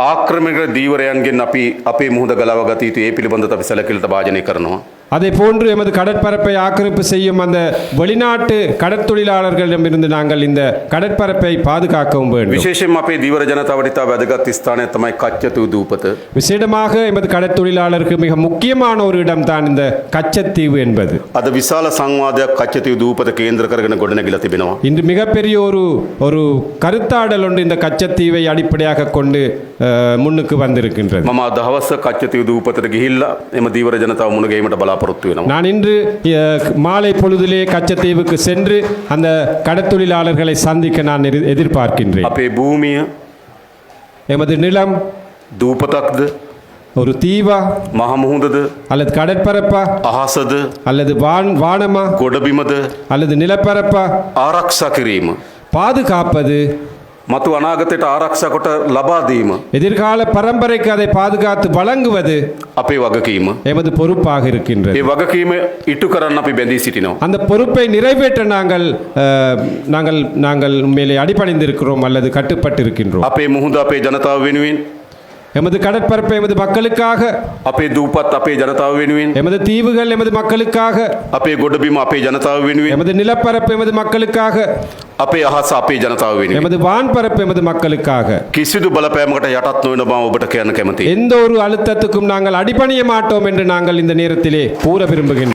ආක්‍රමික දීවරයන්ගෙන් අපි අපේ මුහද ගලව ගත යුතු ඒ පිළිබඳ අපි සැලකිලට භාජනය කරනවා. அதை போன்று எமது கடற்பரப்பை ஆக்கிரமிப்பு செய்யும் அந்த வெளிநாட்டு கடற்தொழிலாளர்களிடமிருந்து நாங்கள் இந்த கடற்பரப்பை பாதுகாக்கவும் வேண்டும். விசேஷம் அப்பே தீவிர ஜனதாவடித்தாவை அதிகத்திஸ்தானே தம்மை கச்சத்து தூப்பது விசேடமாக எமது கடற்தொழிலாளருக்கு மிக முக்கியமான ஒரு இடம் தான் இந்த கச்சத்தீவு என்பது. அது விசால சங்வாத கச்சத்தீவு தூப்பத கேந்திர கரகன கொடுநகில திபினவா இன்று மிகப்பெரிய ஒரு ஒரு கருத்தாடல் ஒன்று இந்த கச்சத்தீவை அடிப்படையாக கொண்டு முன்னுக்கு வந்திருக்கின்றது. மமா தவச கச்சத்தீவு தூப்பத்திற்கு இல்ல எமது தீவிர ஜனதா முன்னுகைமட்ட பலா பராமரித்து நான் இன்று மாலை பொழுதிலே கச்சத்தீவுக்கு சென்று அந்த கடத்தொழிலாளர்களை சந்திக்க நான் எதிர்பார்க்கின்றேன். அப்பே பூமிய? எமது நிலம்? தூபதக்து ஒரு தீவா? மகமுகுந்தது அல்லது கடற்பரப்பா? அஹாசது அல்லது வான் வானமா? கொடபிமது? அல்லது நிலப்பரப்பா? ஆராக்ஷா கிரீம்? பாதுகாப்பது? මතු අනාගතයට ආරක්ෂකොට ලබාදීම எதிர்கால பரம்பரைக்கு அதை பாதுகாத்து வழங்குவது අපේ වගකීම. எமது பொறுப்பாக இருக்கின்றது ඒ වගකීම ඉටු කරන්න අපි බැඳී සිටිනවා. அந்த பொறுப்பை நிறைவேற்ற நாங்கள் அஹ், நாங்கள் நாங்கள் மேலே அடிபணிந்திருக்கிறோம் அல்லது கட்டுப்பட்டு இருக்கின்றோம் අපේ මුහුද අපේ ජනතාව වෙනුවෙන් எமது கடற்பரப்பை எமது மக்களுக்காக අපේ දූපත් අපේ ජනතාව වෙනුවෙන් எமது தீவுகள் எமது மக்களுக்காக අපේ ගොඩබිම අපේ ජනතාව වෙනුවෙන් எமது நிலப்பரப்பு எமது மக்களுக்காக අපේ අහස අපේ ජනතාව වෙනුවෙන් எமது வான்பரப்பு எமது மக்களுக்காக කිසිදු බලපෑමකට යටත් නොවන බව ඔබට කියන්න කැමති. எந்த ஒரு அழுத்தத்துக்கும் நாங்கள் அடிபணிய மாட்டோம் என்று நாங்கள் இந்த நேரத்திலே கூற விரும்புகின்றோம்